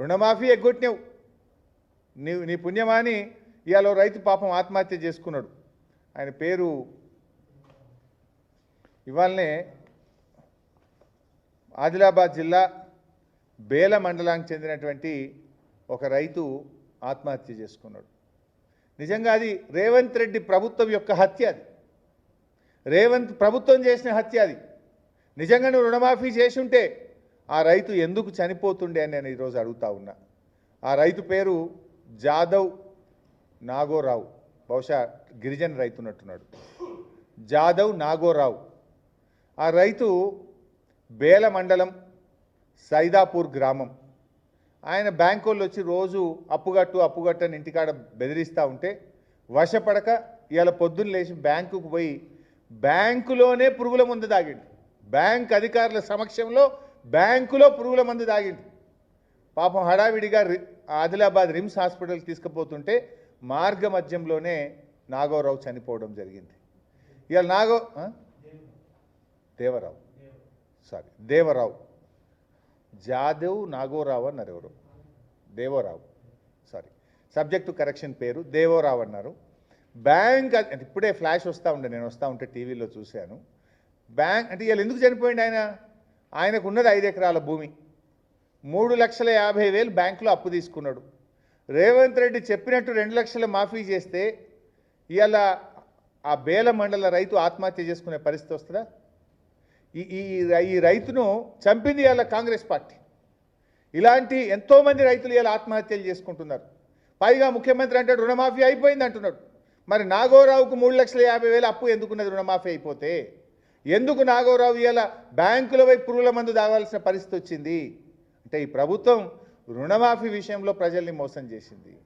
రుణమాఫీ ఎగ్గొట్టినావు. నీ నీ పుణ్యమాని ఇవాళ రైతు పాపం ఆత్మహత్య చేసుకున్నాడు. ఆయన పేరు ఇవాళనే ఆదిలాబాద్ జిల్లా బేల మండలానికి చెందినటువంటి ఒక రైతు ఆత్మహత్య చేసుకున్నాడు. నిజంగా అది రేవంత్ రెడ్డి ప్రభుత్వం యొక్క హత్య అది. రేవంత్ ప్రభుత్వం చేసిన హత్య అది. నిజంగా నువ్వు రుణమాఫీ చేసి ఉంటే ఆ రైతు ఎందుకు చనిపోతుండే అని నేను ఈరోజు అడుగుతా ఉన్నా. ఆ రైతు పేరు జాదవ్ నాగోరావు. బహుశా గిరిజన రైతు ఉన్నట్టున్నాడు. జాదవ్ నాగోరావు. ఆ రైతు బేల మండలం సైదాపూర్ గ్రామం. ఆయన బ్యాంకు వాళ్ళు వచ్చి రోజు అప్పుగట్టు అప్పుగట్టు అని ఇంటికాడ బెదిరిస్తూ ఉంటే వశపడక ఇవాళ పొద్దున్న లేచి బ్యాంకుకు పోయి బ్యాంకులోనే పురుగుల ముందు తాగిండు. బ్యాంక్ అధికారుల సమక్షంలో బ్యాంకులో పురుగుల మందు తాగింది. పాపం హడావిడిగా రి- ఆదిలాబాద్ రిమ్స్ హాస్పిటల్కి తీసుకుపోతుంటే మార్గ మధ్యంలోనే నాగోరావు చనిపోవడం జరిగింది. ఇవాళ నాగో దేవరావు. సారీ దేవరావు. జాదవ్ నాగోరావు అన్నారు ఎవరు? దేవరావు. సారీ సబ్జెక్టు కరెక్షన్ పేరు దేవోరావు అన్నారు. బ్యాంక్ అంటే ఇప్పుడే ఫ్లాష్ వస్తూ ఉండే నేను వస్తూ ఉంటే టీవీలో చూశాను. బ్యాంక్ అంటే ఇవాళ ఎందుకు చనిపోయింది ఆయన? ఆయనకు ఉన్నది ఐదు ఎకరాల భూమి. మూడు లక్షల యాభై వేలు బ్యాంకులో అప్పు తీసుకున్నాడు. రేవంత్ రెడ్డి చెప్పినట్టు రెండు లక్షల మాఫీ చేస్తే ఇవాళ ఆ బేల మండల రైతు ఆత్మహత్య చేసుకునే పరిస్థితి వస్తుందా? ఈ ఈ రైతును చంపింది ఇవాళ కాంగ్రెస్ పార్టీ. ఇలాంటి ఎంతోమంది రైతులు ఇవాళ ఆత్మహత్యలు చేసుకుంటున్నారు. పైగా ముఖ్యమంత్రి అంటే రుణమాఫీ అయిపోయింది అంటున్నాడు. మరి నాగోరావుకు మూడు లక్షల యాభై వేలు అప్పు ఎందుకున్నది రుణమాఫీ అయిపోతే? ఎందుకు నాగోరావు ఇవాళ బ్యాంకుల వైపు పురుగుల మందు దాగాల్సిన పరిస్థితి వచ్చింది? అంటే ఈ ప్రభుత్వం రుణమాఫీ విషయంలో ప్రజల్ని మోసం చేసింది.